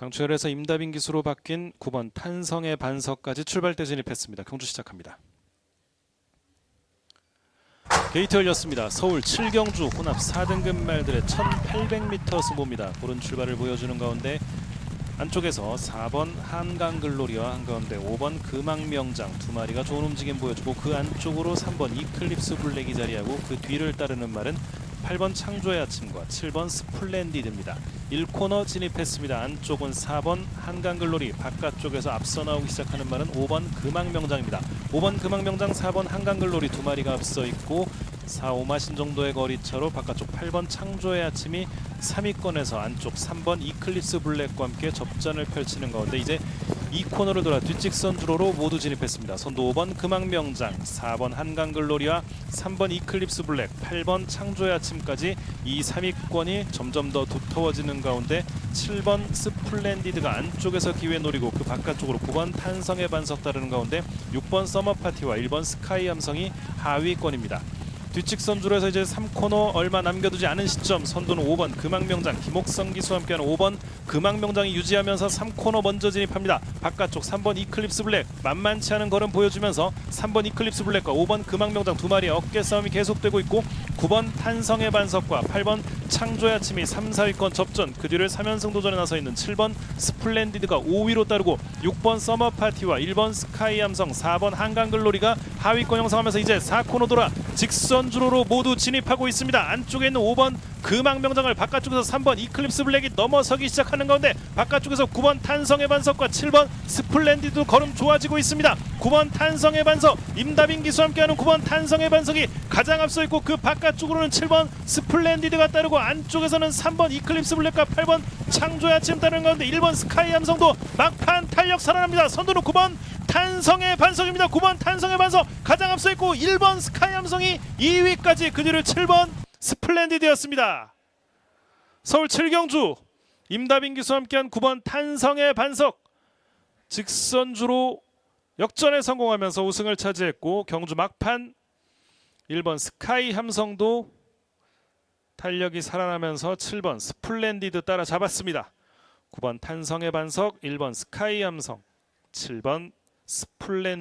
장추열에서 임다빈 기수로 바뀐 9번 탄성의 반석까지 출발대 진입했습니다. 경주 시작합니다. 게이트 열렸습니다. 서울 7경주 혼합 4등급 말들의 1800m 승부입니다. 고른 출발을 보여주는 가운데 안쪽에서 4번 한강글로리와 한가운데 5번 금왕명장 두 마리가 좋은 움직임 보여주고 그 안쪽으로 3번 이클립스 블랙이 자리하고 그 뒤를 따르는 말은 8번 창조의 아침과 7번 스플렌디드입니다. 1코너 진입했습니다. 안쪽은 4번 한강글로리 바깥쪽에서 앞서 나오기 시작하는 말은 5번 금왕명장입니다. 5번 금왕명장 4번 한강글로리 두 마리가 앞서 있고 4, 5마신 정도의 거리차로 바깥쪽 8번 창조의 아침이 3위권에서 안쪽 3번 이클립스 블랙과 함께 접전을 펼치는 가운데 이제 이 코너를 돌아 뒷직선 주로로 모두 진입했습니다. 선두 5번 금왕명장, 4번 한강글로리와 3번 이클립스 블랙, 8번 창조의 아침까지 이 3위권이 점점 더 두터워지는 가운데 7번 스플렌디드가 안쪽에서 기회 노리고 그 바깥쪽으로 9번 탄성의 반석 따르는 가운데 6번 서머파티와 1번 스카이 함성이 하위권입니다. 뒷직선 줄에서 이제 3코너 얼마 남겨두지 않은 시점 선두는 5번 금왕명장 김옥성 기수와 함께하는 5번 금왕명장이 유지하면서 3코너 먼저 진입합니다. 바깥쪽 3번 이클립스 블랙 만만치 않은 걸음 보여주면서 3번 이클립스 블랙과 5번 금왕명장 두 마리의 어깨 싸움이 계속되고 있고 9번 탄성의 반석과 8번 창조의 아침이 3, 4위권 접전 그 뒤를 3연승 도전에 나서 있는 7번 스플렌디드가 5위로 따르고 6번 서머파티와 1번 스카이 함성 4번 한강글로리가 하위권 형성하면서 이제 4코너 돌아 직선 주로로 모두 진입하고 있습니다. 안쪽에 있는 5번 금왕명장을 바깥쪽에서 3번 이클립스 블랙이 넘어서기 시작하는 가운데 바깥쪽에서 9번 탄성의 반석과 7번 스플렌디드 걸음 좋아지고 있습니다. 9번 탄성의 반석 임다빈 기수와 함께하는 9번 탄성의 반석이 가장 앞서 있고 그 바깥쪽으로는 7번 스플렌디드가 따르고 안쪽에서는 3번 이클립스 블랙과 8번 창조의 아침 따르는 가운데 1번 스카이 함성도 막판 탄력 살아납니다. 선두는 9번 탄성의 반석입니다. 9번 탄성의 반석 가장 앞서 있고 1번 스카이 함성이 2위까지 그 뒤를 7번 스플렌디드였습니다. 서울 7경주 임다빈 기수와 함께한 9번 탄성의 반석 직선주로 역전에 성공하면서 우승을 차지했고 경주 막판 1번 스카이 함성도 탄력이 살아나면서 7번 스플렌디드 따라잡았습니다. 9번 탄성의 반석, 1번 스카이 함성, 7번 스플렌